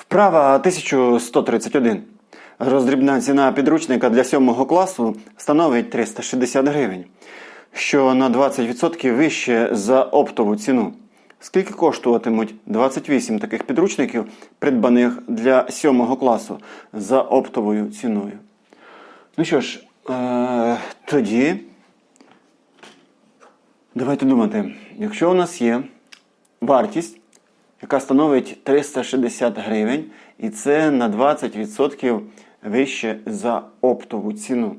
Вправа 1131. Роздрібна ціна підручника для 7 класу становить 360 гривень, що на 20% вище за оптову ціну. Скільки коштуватимуть 28 таких підручників, придбаних для 7 класу за оптовою ціною? Ну що ж, е- тоді давайте думати, якщо у нас є вартість, яка становить 360 гривень, і це на 20% вище за оптову ціну.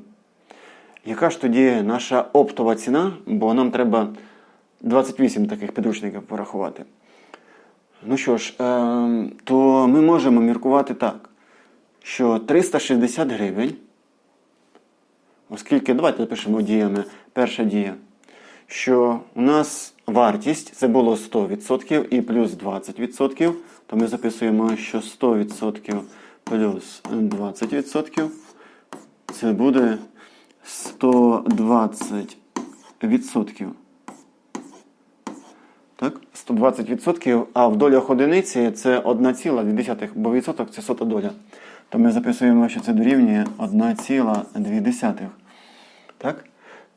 Яка ж тоді наша оптова ціна? Бо нам треба 28 таких підручників порахувати. Ну що ж, е, то ми можемо міркувати так, що 360 гривень, оскільки, давайте запишемо діями. Перша дія, що у нас вартість це було 100% і плюс 20%, то ми записуємо, що 100% плюс 20% це буде 120%. Так? 120%, а в долях одиниці це 1,2, бо відсоток це сота доля. То ми записуємо, що це дорівнює 1,2. Так?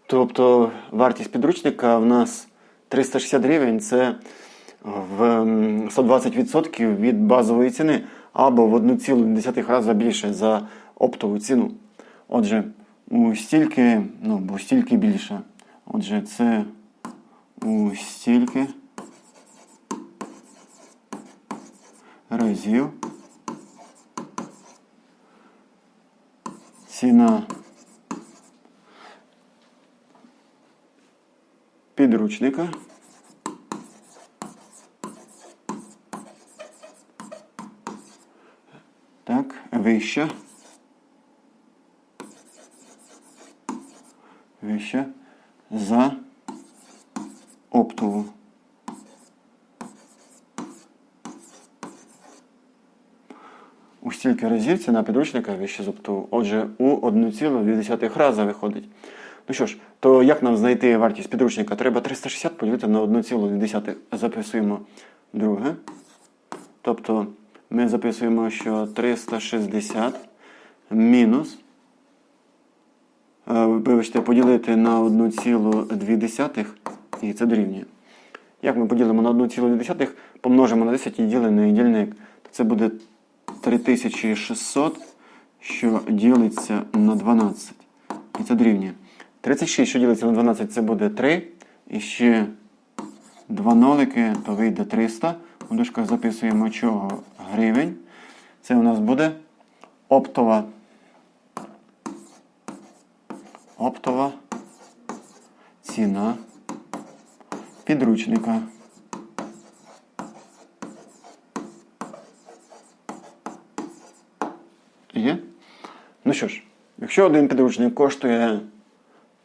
Тобто вартість підручника в нас 360 гривень це в 120% від базової ціни, або в 1,2 рази більше за оптову ціну. Отже, у стільки, ну, бо стільки більше. Отже, це у стільки разів ціна підручника так, вища. Вища за оптову. У стільки разів ціна підручника вища з оптову. Отже, у 1,2 рази виходить. Ну що ж, то як нам знайти вартість підручника? Треба 360 поділити на 1,2. Записуємо друге. Тобто ми записуємо, що 360 мінус. е, Вибачте, поділити на 1,2 і це дорівнює. Як ми поділимо на 1,2, помножимо на 10 і ділений дільник, то це буде 3600, що ділиться на 12. І це дорівнює. 36, що ділиться на 12, це буде 3. І ще 2 нолики, то вийде 300. У дужках записуємо чого гривень. Це у нас буде оптова. Оптова ціна підручника. Є? Ну що ж, якщо один підручник коштує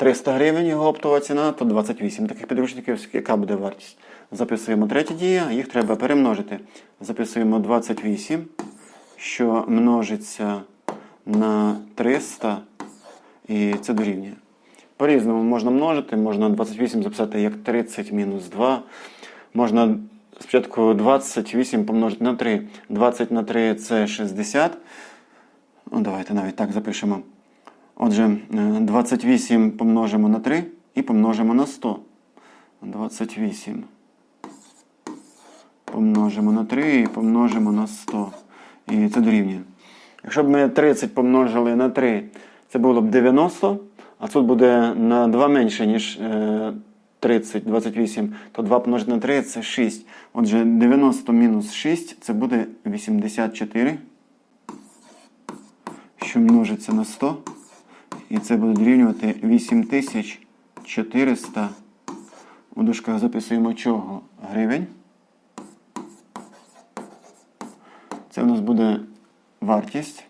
300 гривень його оптова ціна, то 28 таких підручників, яка буде вартість? Записуємо третя дія, їх треба перемножити. Записуємо 28, що множиться на 300, і це дорівнює. По-різному можна множити, можна 28 записати як 30 мінус 2. Можна спочатку 28 помножити на 3. 20 на 3 це 60. Ну, давайте навіть так запишемо. Отже, е, 28 помножимо на 3 і помножимо на 100. 28 помножимо на 3 і помножимо на 100. І це дорівнює. Якщо б ми 30 помножили на 3, це було б 90, а тут буде на 2 менше, ніж е, 30, 28, то 2 помножити на 3 це 6. Отже, 90 мінус 6 це буде 84 що множиться на 100. І це буде дорівнювати 8400. У дужках записуємо чого? Гривень. Це у нас буде вартість.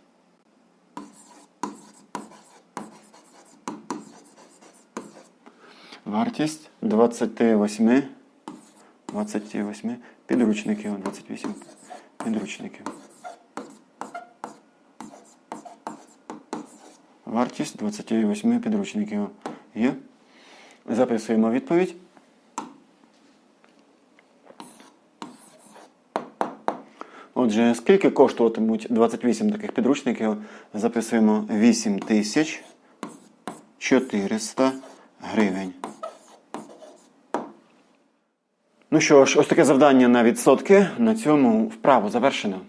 Вартість 28 28 підручників. 28 підручників. Вартість 28 підручників є. Записуємо відповідь. Отже, скільки коштуватимуть 28 таких підручників? Записуємо 8400 гривень. Ну що ж, ось таке завдання на відсотки. На цьому вправу завершено.